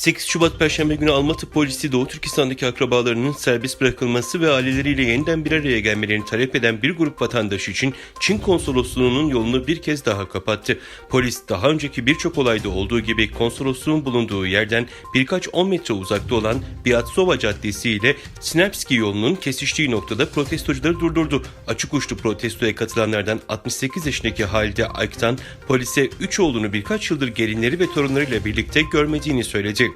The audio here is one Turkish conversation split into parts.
8 Şubat Perşembe günü Almatı polisi Doğu Türkistan'daki akrabalarının serbest bırakılması ve aileleriyle yeniden bir araya gelmelerini talep eden bir grup vatandaş için Çin konsolosluğunun yolunu bir kez daha kapattı. Polis daha önceki birçok olayda olduğu gibi konsolosluğun bulunduğu yerden birkaç 10 metre uzakta olan Biatsova Caddesi ile Sinapski yolunun kesiştiği noktada protestocuları durdurdu. Açık uçlu protestoya katılanlardan 68 yaşındaki Halide Ayktan polise 3 oğlunu birkaç yıldır gelinleri ve torunlarıyla birlikte görmediğini söyledi.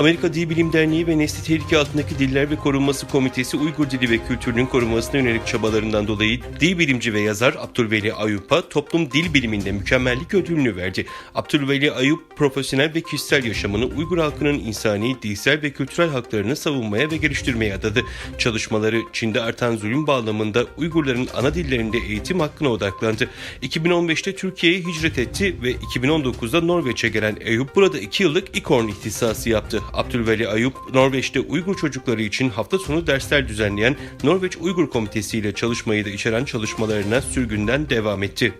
Amerika Dil Bilim Derneği ve Nesli Tehlike Altındaki Diller ve Korunması Komitesi Uygur Dili ve Kültürünün korunmasına yönelik çabalarından dolayı dil bilimci ve yazar Abdülveli Ayup'a toplum dil biliminde mükemmellik ödülünü verdi. Abdülveli Ayup, profesyonel ve kişisel yaşamını Uygur halkının insani, dilsel ve kültürel haklarını savunmaya ve geliştirmeye adadı. Çalışmaları Çin'de artan zulüm bağlamında Uygurların ana dillerinde eğitim hakkına odaklandı. 2015'te Türkiye'ye hicret etti ve 2019'da Norveç'e gelen Ayup burada 2 yıllık İKORN ihtisası yaptı. Abdülveli Ayup, Norveç'te Uygur çocukları için hafta sonu dersler düzenleyen Norveç Uygur Komitesi ile çalışmayı da içeren çalışmalarına sürgünden devam etti.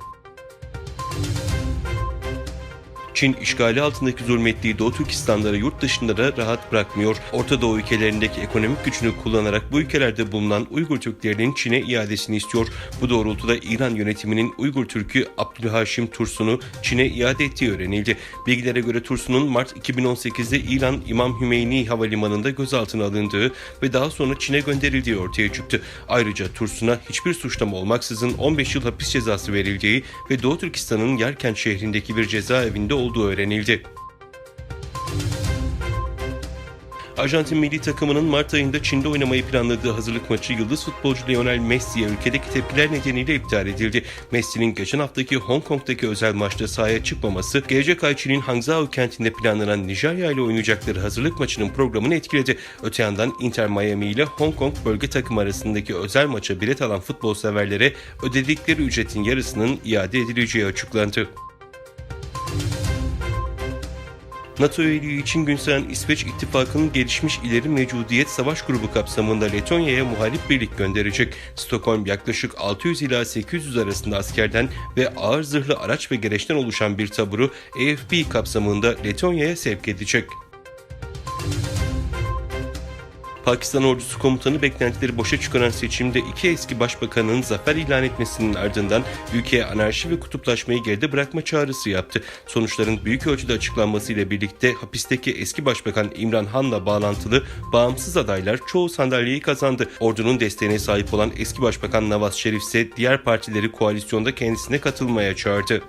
Çin işgali altındaki zulmettiği Doğu Türkistanları yurt dışında da rahat bırakmıyor. Orta Doğu ülkelerindeki ekonomik gücünü kullanarak bu ülkelerde bulunan Uygur Türklerinin Çin'e iadesini istiyor. Bu doğrultuda İran yönetiminin Uygur Türk'ü Abdülhaşim Tursun'u Çin'e iade ettiği öğrenildi. Bilgilere göre Tursun'un Mart 2018'de İran İmam Hümeyni Havalimanı'nda gözaltına alındığı ve daha sonra Çin'e gönderildiği ortaya çıktı. Ayrıca Tursun'a hiçbir suçlama olmaksızın 15 yıl hapis cezası verildiği ve Doğu Türkistan'ın Yerkent şehrindeki bir cezaevinde olduğu öğrenildi. Arjantin milli takımının Mart ayında Çin'de oynamayı planladığı hazırlık maçı yıldız futbolcu Lionel Messi'ye ülkedeki tepkiler nedeniyle iptal edildi. Messi'nin geçen haftaki Hong Kong'daki özel maçta sahaya çıkmaması, gelecek ay Çin'in Hangzhou kentinde planlanan Nijerya ile oynayacakları hazırlık maçının programını etkiledi. Öte yandan Inter Miami ile Hong Kong bölge takımı arasındaki özel maça bilet alan futbol severlere ödedikleri ücretin yarısının iade edileceği açıklandı. NATO üyeliği için gün sayan İsveç ittifakının gelişmiş ileri mevcudiyet savaş grubu kapsamında Letonya'ya muhalif birlik gönderecek. Stockholm yaklaşık 600 ila 800 arasında askerden ve ağır zırhlı araç ve gereçten oluşan bir taburu AFP kapsamında Letonya'ya sevk edecek. Pakistan ordusu komutanı beklentileri boşa çıkaran seçimde iki eski başbakanın zafer ilan etmesinin ardından ülkeye anarşi ve kutuplaşmayı geride bırakma çağrısı yaptı. Sonuçların büyük ölçüde açıklanmasıyla birlikte hapisteki eski başbakan İmran Han'la bağlantılı bağımsız adaylar çoğu sandalyeyi kazandı. Ordunun desteğine sahip olan eski başbakan Nawaz Şerif ise diğer partileri koalisyonda kendisine katılmaya çağırdı.